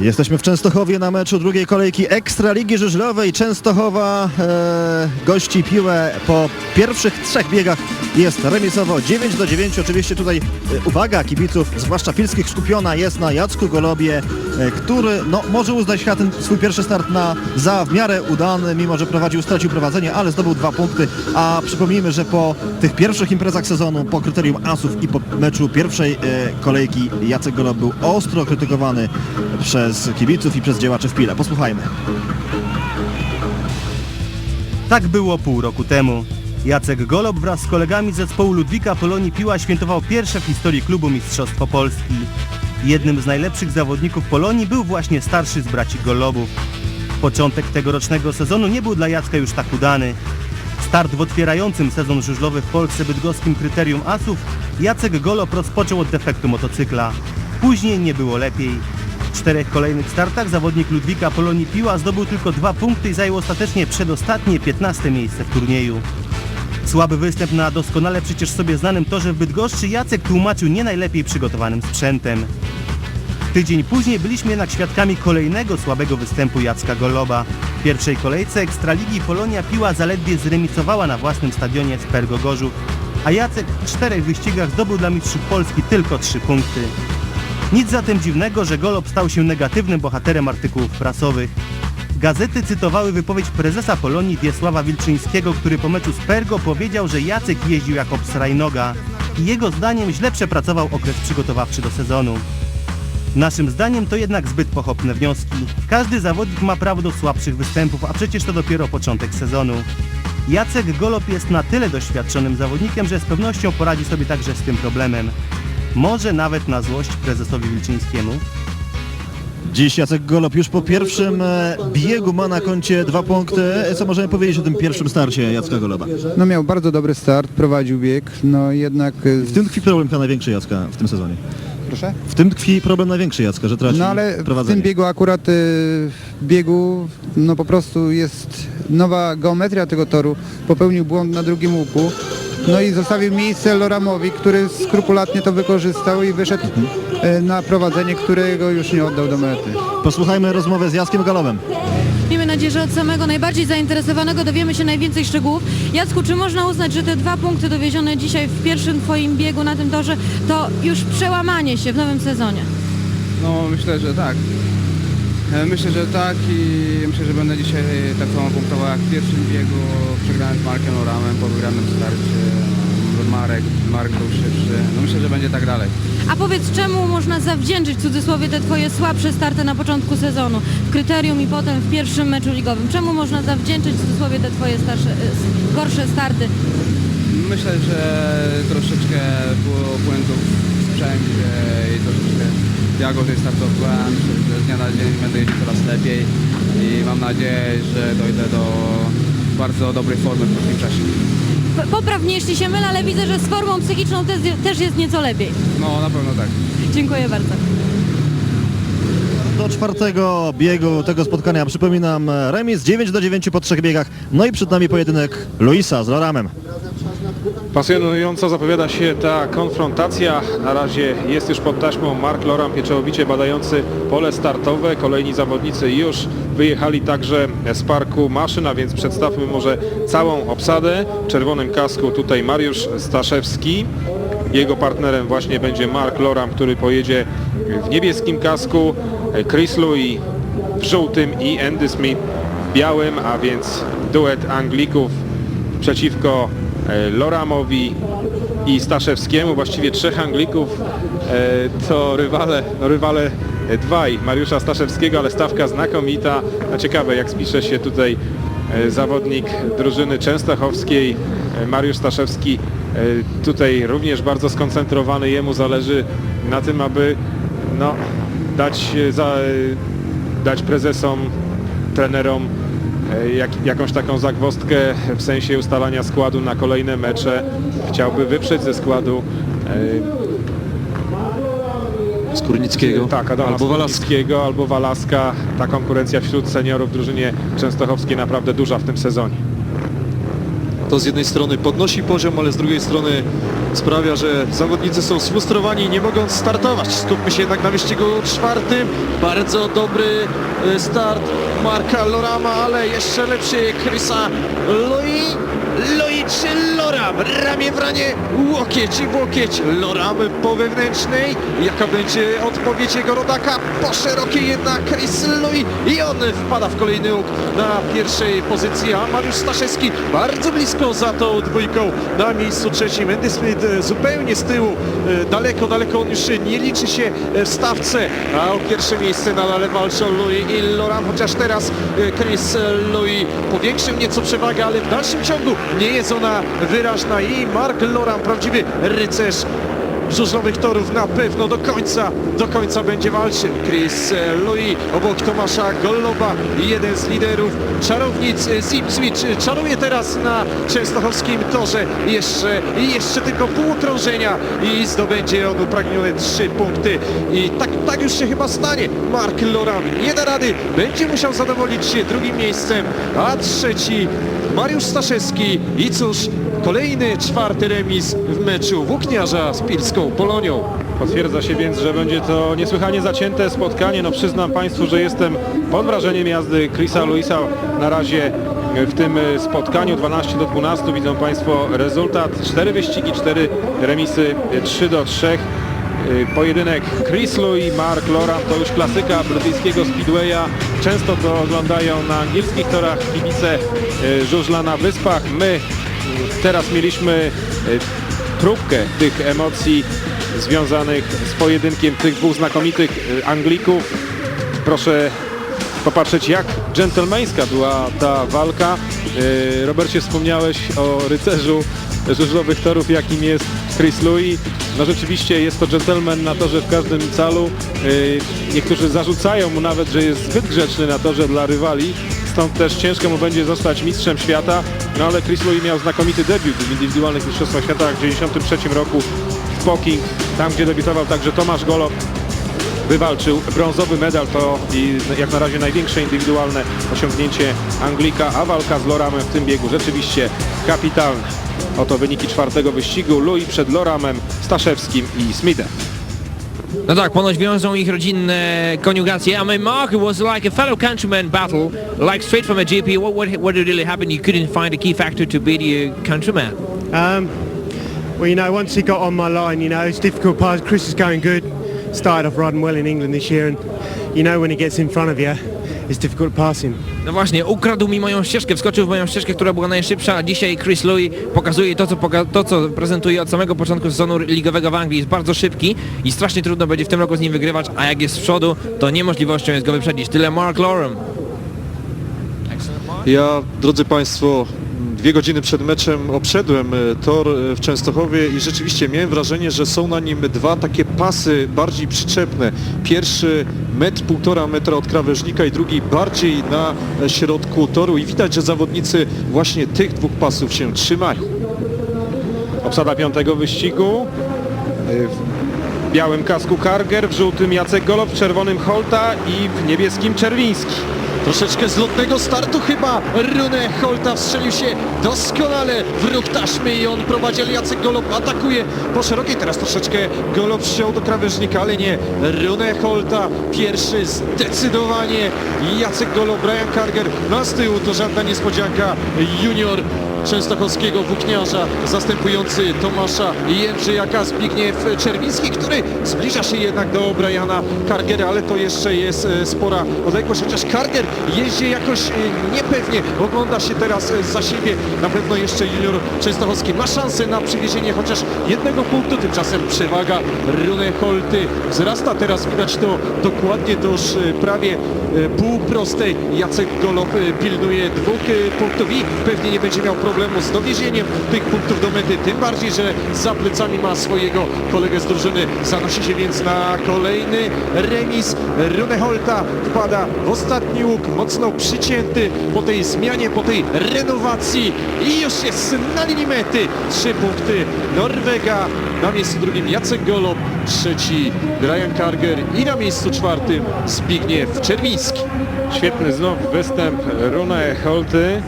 Jesteśmy w Częstochowie na meczu drugiej kolejki Ekstraligi Żużlowej. Częstochowa e, gości piłę po pierwszych trzech biegach. Jest remisowo 9 do 9. Oczywiście tutaj e, uwaga kibiców, zwłaszcza pilskich, skupiona jest na Jacku Golobie, e, który no, może uznać ten swój pierwszy start na, za w miarę udany, mimo że prowadził, stracił prowadzenie, ale zdobył dwa punkty. A przypomnijmy, że po tych pierwszych imprezach sezonu, po kryterium asów i po meczu pierwszej e, kolejki Jacek Golob był ostro krytykowany przez kibiców i przez działaczy w Pile. Posłuchajmy. Tak było pół roku temu. Jacek Golob wraz z kolegami z zespołu Ludwika Polonii Piła świętował pierwsze w historii klubu Mistrzostwo Polski. Jednym z najlepszych zawodników Polonii był właśnie starszy z braci Golobów. Początek tegorocznego sezonu nie był dla Jacka już tak udany. Start w otwierającym sezon żużlowy w Polsce bydgoskim kryterium asów Jacek Golob rozpoczął od defektu motocykla. Później nie było lepiej. W czterech kolejnych startach zawodnik Ludwika Polonii Piła zdobył tylko dwa punkty i zajął ostatecznie przedostatnie 15 miejsce w turnieju. Słaby występ na doskonale przecież sobie znanym torze w Bydgoszczy Jacek tłumaczył nie najlepiej przygotowanym sprzętem. Tydzień później byliśmy jednak świadkami kolejnego słabego występu Jacka Goloba. W pierwszej kolejce Ekstraligi Polonia Piła zaledwie zremisowała na własnym stadionie z Pergo Gorzów, a Jacek w czterech wyścigach zdobył dla mistrzów Polski tylko trzy punkty. Nic zatem dziwnego, że Golob stał się negatywnym bohaterem artykułów prasowych. Gazety cytowały wypowiedź prezesa Polonii Wiesława Wilczyńskiego, który po meczu z Pergo powiedział, że Jacek jeździł jako psrajnoga i jego zdaniem źle przepracował okres przygotowawczy do sezonu. Naszym zdaniem to jednak zbyt pochopne wnioski. Każdy zawodnik ma prawo do słabszych występów, a przecież to dopiero początek sezonu. Jacek Golob jest na tyle doświadczonym zawodnikiem, że z pewnością poradzi sobie także z tym problemem. Może nawet na złość prezesowi Wilczyńskiemu. Dziś Jacek Golob już po pierwszym e, biegu ma na koncie dwa punkty. Co możemy powiedzieć o tym pierwszym starcie Jacka Goloba? No miał bardzo dobry start, prowadził bieg, no jednak... y, W tym tkwi problem chyba największy Jacka w tym sezonie. Proszę? W tym tkwi problem największy Jacka, że traci No ale w prowadzenie. tym biegu akurat y, w biegu no po prostu jest nowa geometria tego toru, popełnił błąd na drugim łuku, no i zostawił miejsce Loramowi, który skrupulatnie to wykorzystał i wyszedł y, na prowadzenie, którego już nie oddał do mety. Posłuchajmy rozmowę z Jackiem Golobem. Miejmy nadzieję, że od samego najbardziej zainteresowanego dowiemy się najwięcej szczegółów. Jacku, czy można uznać, że te dwa punkty dowiezione dzisiaj w pierwszym Twoim biegu na tym torze to już przełamanie się w nowym sezonie? No myślę, że tak. E, Myślę, że tak i myślę, że będę dzisiaj tak samo punktował jak w pierwszym biegu. Przegrałem z Markiem Oramem po wygranym starcie. Marek, Mark był szybszy. No myślę, że będzie tak dalej. A powiedz, czemu można zawdzięczyć w cudzysłowie te Twoje słabsze starty na początku sezonu w kryterium i potem w pierwszym meczu ligowym? Czemu można zawdzięczyć w cudzysłowie te Twoje starsze, y, gorsze starty? Myślę, że troszeczkę było błędów sprzęcie i troszeczkę ja gorzej startowałem. Z dnia na dzień będę jeździł coraz lepiej i mam nadzieję, że dojdę do bardzo dobrej formy w krótkim czasie. P- Popraw mnie, jeśli się mylę, ale widzę, że z formą psychiczną też, też jest nieco lepiej. No na pewno tak. Dziękuję bardzo. Do czwartego biegu tego spotkania przypominam remis 9 do 9 po trzech biegach. No i przed nami pojedynek Luisa z Loramem. Pasjonująco zapowiada się ta konfrontacja. Na razie jest już pod taśmą Mark Loram, pieczołowicie badający pole startowe. Kolejni zawodnicy już wyjechali także z parku maszyn, a więc przedstawmy może całą obsadę. W czerwonym kasku tutaj Mariusz Staszewski. Jego partnerem właśnie będzie Mark Loram, który pojedzie w niebieskim kasku. Chris Louis w żółtym i Andy Smith w białym, a więc duet Anglików przeciwko Loramowi i Staszewskiemu, właściwie trzech Anglików, e, to rywale, no rywale e, dwaj Mariusza Staszewskiego, ale stawka znakomita. Ciekawe jak spisze się tutaj e, zawodnik drużyny częstochowskiej, e, Mariusz Staszewski e, tutaj również bardzo skoncentrowany, jemu zależy na tym, aby no, dać, e, za, e, dać prezesom, trenerom e, jak, jakąś taką zagwozdkę w sensie ustalania składu na kolejne mecze. Chciałby wyprzeć ze składu Skórnickiego e, tak, Adama albo Walaska. Skórnickiego albo Walaska. Ta konkurencja wśród seniorów w drużynie częstochowskiej naprawdę duża w tym sezonie. To z jednej strony podnosi poziom, ale z drugiej strony sprawia, że zawodnicy są sfrustrowani i nie mogą startować. Skupmy się jednak na wyścigu czwartym. Bardzo dobry e, start Marka Lorama, ale jeszcze lepszy Chrisa Louis. Louis Loram? Ramię w ramię, łokieć i łokieć. Loram po wewnętrznej. Jaka będzie odpowiedź jego rodaka? Po szerokiej jednak Louis i on wpada w kolejny łuk na pierwszej pozycji, a Mariusz Staszewski bardzo blisko za tą dwójką na miejscu trzecim. Andy Smith e, zupełnie z tyłu, e, daleko, daleko on już nie liczy się e, w stawce, a o pierwsze miejsce nadal walczą Louis i Loram, chociaż teraz Chris Louis powiększył nieco przewagę, ale w dalszym ciągu nie jest ona wyraźna i Mark Loram, prawdziwy rycerz żużlowych torów na pewno do końca, do końca będzie walczył. Chris e, Louis obok Tomasza Golloba, jeden z liderów czarownic z Ipswich. Czaruje teraz na częstochowskim torze. Jeszcze, jeszcze tylko pół okrążenia i zdobędzie on upragnione trzy punkty. I tak, tak już się chyba stanie. Mark Loram nie da rady, będzie musiał zadowolić się drugim miejscem, a trzeci Mariusz Staszewski i cóż, kolejny czwarty remis w meczu Włókniarza z Pilską Polonią. Potwierdza się więc, że będzie to niesłychanie zacięte spotkanie. No przyznam Państwu, że jestem pod wrażeniem jazdy Chrisa Luisa na razie w tym spotkaniu. 12 do 12 widzą Państwo rezultat. 4 wyścigi, 4 remisy 3 do 3 pojedynek Chris Louis, Mark Loram to już klasyka brytyjskiego speedwaya. Często to oglądają na angielskich torach kibice y, żużla na wyspach. My teraz mieliśmy y, próbkę tych emocji związanych z pojedynkiem tych dwóch znakomitych y, Anglików. Proszę popatrzeć jak dżentelmeńska była ta walka. Y, Robercie wspomniałeś o rycerzu żużlowych torów jakim jest Chris Louis. No rzeczywiście jest to dżentelmen na torze w każdym calu. Niektórzy zarzucają mu nawet, że jest zbyt grzeczny na torze dla rywali. Stąd też ciężko mu będzie zostać mistrzem świata. No ale Chris Louis miał znakomity debiut w indywidualnych mistrzostwach świata w 1993 roku w Poking, tam gdzie debiutował także Tomasz Golob wywalczył brązowy medal, to jak na razie największe indywidualne osiągnięcie Anglika, a walka z Loramem w tym biegu rzeczywiście kapitalna. Oto wyniki czwartego wyścigu, Louis przed Loramem, Staszewskim i Smithem. No tak, ponoć wiążą ich rodzinne koniugacje. I mean, Mark, was like a fellow countryman battle, like straight from a GP. What, what, what really happened? You couldn't find a key factor to beat your countryman. Um, well, you know, once he got on my line, you know, it's difficult pass. Chris is going good. Started off riding well in England this year, and you know when he gets in front of you, it's difficult to pass him. No właśnie, ukradł mi moją ścieżkę, wskoczył w moją ścieżkę, która była najszybsza, a dzisiaj Chris Louis pokazuje to co, poka to, co prezentuje od samego początku sezonu ligowego w Anglii. Jest bardzo szybki i strasznie trudno będzie w tym roku z nim wygrywać, a jak jest z przodu, to niemożliwością jest go wyprzedzić. Tyle Mark Loram. Ja, drodzy Państwo, dwie godziny przed meczem obszedłem e, tor e, w Częstochowie i rzeczywiście miałem wrażenie, że są na nim dwa takie pasy bardziej przyczepne. Pierwszy metr, półtora metra od krawężnika i drugi bardziej na e, środku toru i widać, że zawodnicy właśnie tych dwóch pasów się trzymają. Obsada piątego wyścigu. W białym kasku Karger, w żółtym Jacek Golob, w czerwonym Holta i w niebieskim Czerwiński. Troszeczkę z lotnego startu chyba Rune Holta wstrzelił się doskonale w ruch taśmy i on prowadzi, ale Jacek Golob atakuje po szerokiej. Teraz troszeczkę Golob wsiął do krawężnika, ale nie. Rune Holta pierwszy zdecydowanie. Jacek Golob, Brian Karger na z tyłu to żadna niespodzianka. Junior częstochowskiego włókniarza zastępujący Tomasza Jędrzejaka Zbigniew Czerwiński, który zbliża się jednak do Briana Kargera, ale to jeszcze jest e, spora odległość, chociaż Karger jeździ jakoś e, niepewnie, ogląda się teraz e, za siebie, na pewno jeszcze junior częstochowski ma szansę na przywiezienie chociaż jednego punktu, tymczasem przewaga Rune Holty wzrasta, teraz widać to dokładnie do już prawie półprostej. Jacek Golob pilnuje dwóch punktów i pewnie nie będzie miał problemu z dowiezieniem tych punktów do mety, tym bardziej, że za plecami ma swojego kolegę z drużyny. Zanosi się więc na kolejny remis. Runeholta wpada w ostatni łuk, mocno przycięty po tej zmianie, po tej renowacji i już jest na linii mety. Trzy punkty Norwega, na miejscu drugim Jacek Golob, trzeci Brian Karger i na miejscu czwartym Zbigniew Czerwiński. Świetny znów występ Rune Holty.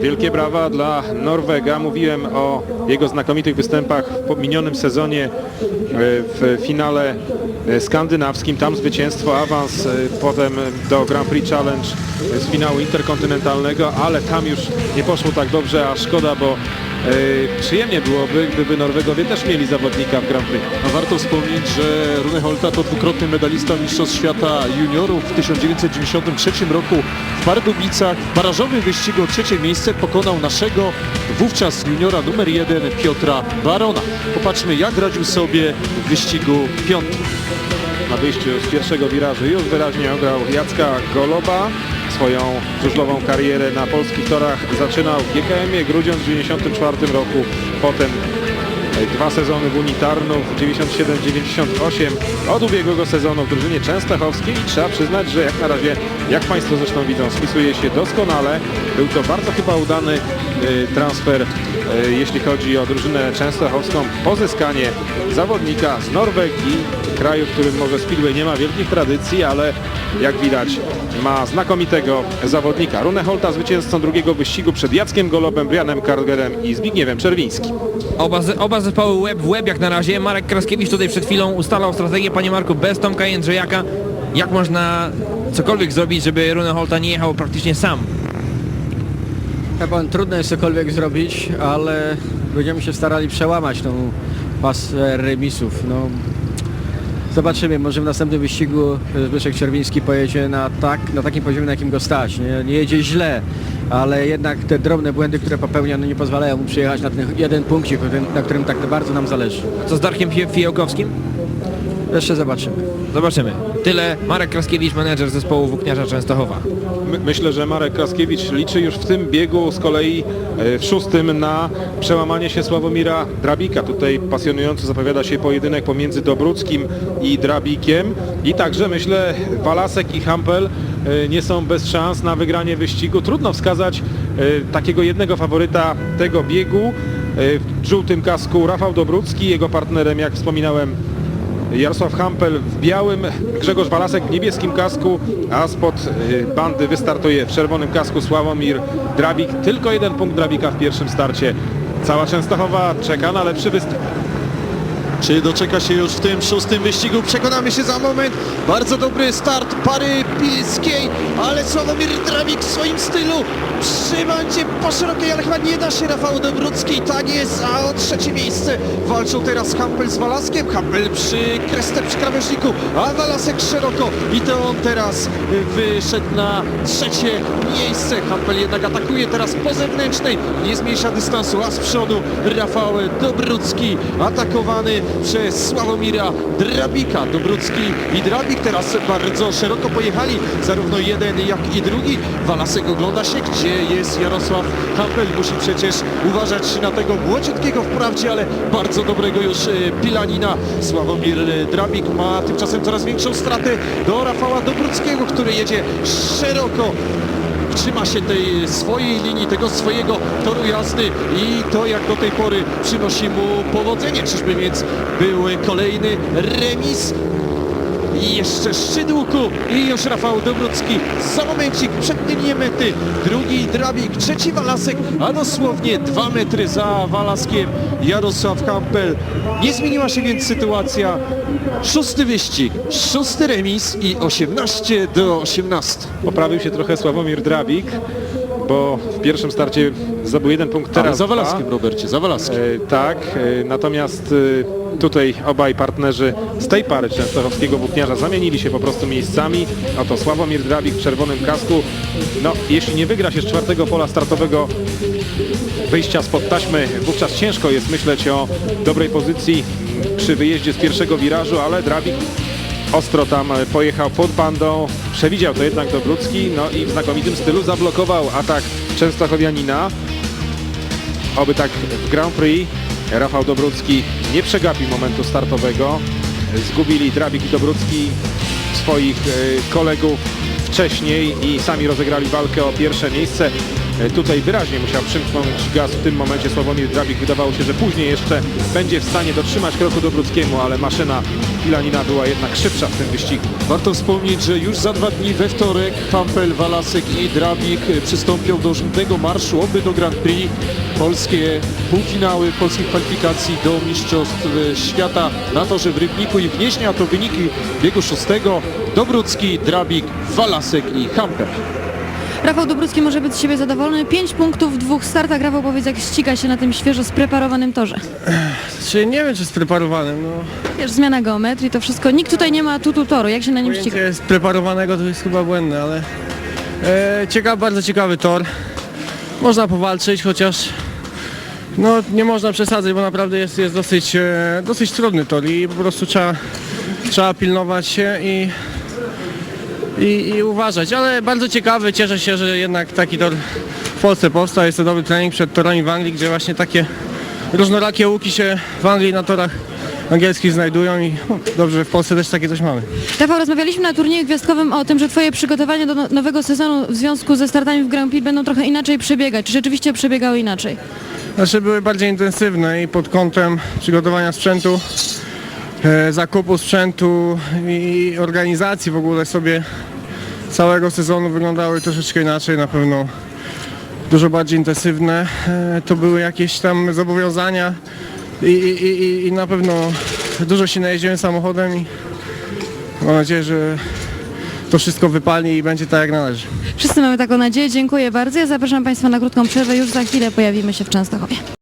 Wielkie brawa dla Norwega. Mówiłem o jego znakomitych występach w minionym sezonie e, w finale e, skandynawskim. Tam zwycięstwo, awans e, potem do Grand Prix Challenge z finału interkontynentalnego, ale tam już nie poszło tak dobrze, a szkoda, bo przyjemnie byłoby, gdyby Norwegowie też mieli zawodnika w Grand Prix. A warto wspomnieć, że Rune Holta to dwukrotny medalista Mistrzostw Świata Juniorów w 1993 roku w Pardubicach. W barażowym wyścigu o trzecie miejsce pokonał naszego wówczas juniora numer jeden Piotra Barona. Popatrzmy jak radził sobie w wyścigu piątym. na wyjściu z pierwszego wirażu już wyraźnie ograł Jacka Goloba. Swoją żużlową karierę na polskich torach zaczynał w GKM-ie Grudziądz w 1994 roku, potem e, dwa sezony w Unii Tarnów 97-98 od ubiegłego sezonu w drużynie częstochowskiej i trzeba przyznać, że jak na razie, jak Państwo zresztą widzą, spisuje się doskonale. Był to bardzo chyba udany e, transfer, e, jeśli chodzi o drużynę częstochowską. Pozyskanie zawodnika z Norwegii, kraju, w którym może Speedway nie ma wielkich tradycji, ale jak widać ma znakomitego zawodnika. Rune Holta zwycięzcą drugiego wyścigu przed Jackiem Golobem, Brianem Kargerem i Zbigniewem Czerwińskim. Oba, z- oba zespoły łeb w łeb jak na razie. Marek Kraskiewicz tutaj przed chwilą ustalał strategię, panie Marku, bez Tomka Jędrzejaka. Jak można cokolwiek zrobić, żeby Rune Holta nie jechał praktycznie sam? Chyba trudno jest cokolwiek zrobić, ale będziemy się starali przełamać tą pasę remisów. No, zobaczymy, może w następnym wyścigu Zbyszek Czerwiński pojedzie na, tak, na takim poziomie, na jakim go stać. Nie, nie jedzie źle, ale jednak te drobne błędy, które popełnia, no nie pozwalają mu przyjechać na ten jeden punkcik, na którym tak bardzo nam zależy. Co z Darkiem Fijałkowskim? Jeszcze zobaczymy. Zobaczymy. Tyle Marek Kraskiewicz, menedżer zespołu Włókniarza Częstochowa. My, myślę, że Marek Kraskiewicz liczy już w tym biegu z kolei e, w szóstym na przełamanie się Sławomira Drabika. Tutaj pasjonująco zapowiada się pojedynek pomiędzy Dobruckim i Drabikiem i także myślę Walasek i Hampel e, nie są bez szans na wygranie wyścigu. Trudno wskazać e, takiego jednego faworyta tego biegu. W żółtym kasku Rafał Dobrucki, jego partnerem jak wspominałem Jarosław Hampel w białym, Grzegorz Walasek w niebieskim kasku, a spod y, bandy wystartuje w czerwonym kasku Sławomir Drabik. Tylko jeden punkt Drabika w pierwszym starcie. Cała Częstochowa czeka na lepszy występ. Czy doczeka się już w tym szóstym wyścigu? Przekonamy się za moment. Bardzo dobry start pary pilskiej, ale Sławomir Drabik w swoim stylu. Przyjmancie po szerokiej, ale chyba nie da się Rafał Dobrucki. Tak jest, a o trzecie miejsce walczą teraz Hampel z Walaskiem. Hampel przy krestę przy krawężniku, a Walasek szeroko. I to on teraz wyszedł na trzecie miejsce. Hampel jednak atakuje teraz po zewnętrznej. Nie zmniejsza dystansu, a z przodu Rafał Dobrucki atakowany przez Sławomira Drabika. Dobrucki i Drabik teraz bardzo szeroko pojechali, zarówno jeden jak i drugi. Walasek ogląda się, gdzie jest Jarosław Hampel. Musi przecież uważać na tego młodziutkiego wprawdzie, ale bardzo dobrego już e, Pilanina. Sławomir Drabik ma tymczasem coraz większą stratę do Rafała Dobruckiego, który jedzie szeroko trzyma się tej swojej linii, tego swojego toru jazdy i to jak do tej pory przynosi mu powodzenie. Czyżby więc był kolejny remis? I jeszcze szczyt łuku i już Rafał Dobrucki za momencik przed linię mety. Drugi Drabik, trzeci Walasek, a dosłownie dwa metry za Walaskiem Jarosław Hampel. Nie zmieniła się więc sytuacja. Szósty wyścig, szósty remis i 18 do 18. Poprawił się trochę Sławomir Drabik, bo w pierwszym starcie zdobył jeden punkt Teraz teraz. za dwa. Walaskiem, Robercie, za Walaskiem. E, tak, e, natomiast e, tutaj obaj partnerzy z tej pary częstochowskiego włókniarza zamienili się po prostu miejscami. Oto Sławomir Drabik w czerwonym kasku. No, jeśli nie wygra się z czwartego pola startowego wyjścia spod taśmy, wówczas ciężko jest myśleć o dobrej pozycji przy wyjeździe z pierwszego wirażu, ale Drabik ostro tam e, pojechał pod bandą, przewidział to jednak Dobrucki, no i w znakomitym stylu zablokował atak Częstochowianina. Oby tak w Grand Prix Rafał Dobrucki nie przegapił momentu startowego. Zgubili Drabik i Dobrucki swoich e, kolegów wcześniej i sami rozegrali walkę o pierwsze miejsce. E, Tutaj wyraźnie musiał przymknąć gaz w tym momencie Sławomir Drabik. Wydawało się, że później jeszcze będzie w stanie dotrzymać kroku do Brudskiemu, ale maszyna Pilanina była jednak szybsza w tym wyścigu. Warto wspomnieć, że już za dwa dni we wtorek Hampel, Walasek i Drabik przystąpią do żółtego marszu, oby do Grand Prix. Polskie półfinały polskich kwalifikacji do Mistrzostw Świata na torze w Rybniku i Gnieźnie, a to wyniki biegu szóstego. Dobrucki, Drabik, Walasek i Hampel. Rafał Dobrucki może być z siebie zadowolony. Pięć punktów w dwóch startach. Rafał, powiedz, jak ściga się na tym świeżo spreparowanym torze. Czy nie wiem, czy spreparowanym, no. Wiesz, zmiana geometrii, to wszystko. Nikt tutaj nie ma tutu toru. Jak się na nim ściga? Pojęcie spreparowanego to jest chyba błędne, ale e, ciekaw, bardzo ciekawy tor. Można powalczyć, chociaż no nie można przesadzać, bo naprawdę jest, jest dosyć, e, dosyć trudny tor i po prostu trzeba, trzeba pilnować się i, i, i uważać, ale bardzo ciekawy, cieszę się, że jednak taki tor w Polsce powstał, jest to dobry trening przed torami w Anglii, gdzie właśnie takie różnorakie łuki się w Anglii na torach angielskich znajdują i no, dobrze, że w Polsce też takie coś mamy. Rafał, rozmawialiśmy na turnieju gwiazdkowym o tym, że twoje przygotowania do no- nowego sezonu w związku ze startami w Grand Prix będą trochę inaczej przebiegać. Czy rzeczywiście przebiegały inaczej? Znaczy były bardziej intensywne i pod kątem przygotowania sprzętu, zakupu sprzętu i organizacji w ogóle sobie całego sezonu wyglądały troszeczkę inaczej na pewno. Dużo bardziej intensywne. E, to były jakieś tam zobowiązania i, i, i, i na pewno dużo się najeździłem samochodem i mam nadzieję, że to wszystko wypali i będzie tak jak należy. Wszyscy mamy taką nadzieję. Dziękuję bardzo. Ja zapraszam Państwa na krótką przerwę. Już za chwilę pojawimy się w Częstochowie.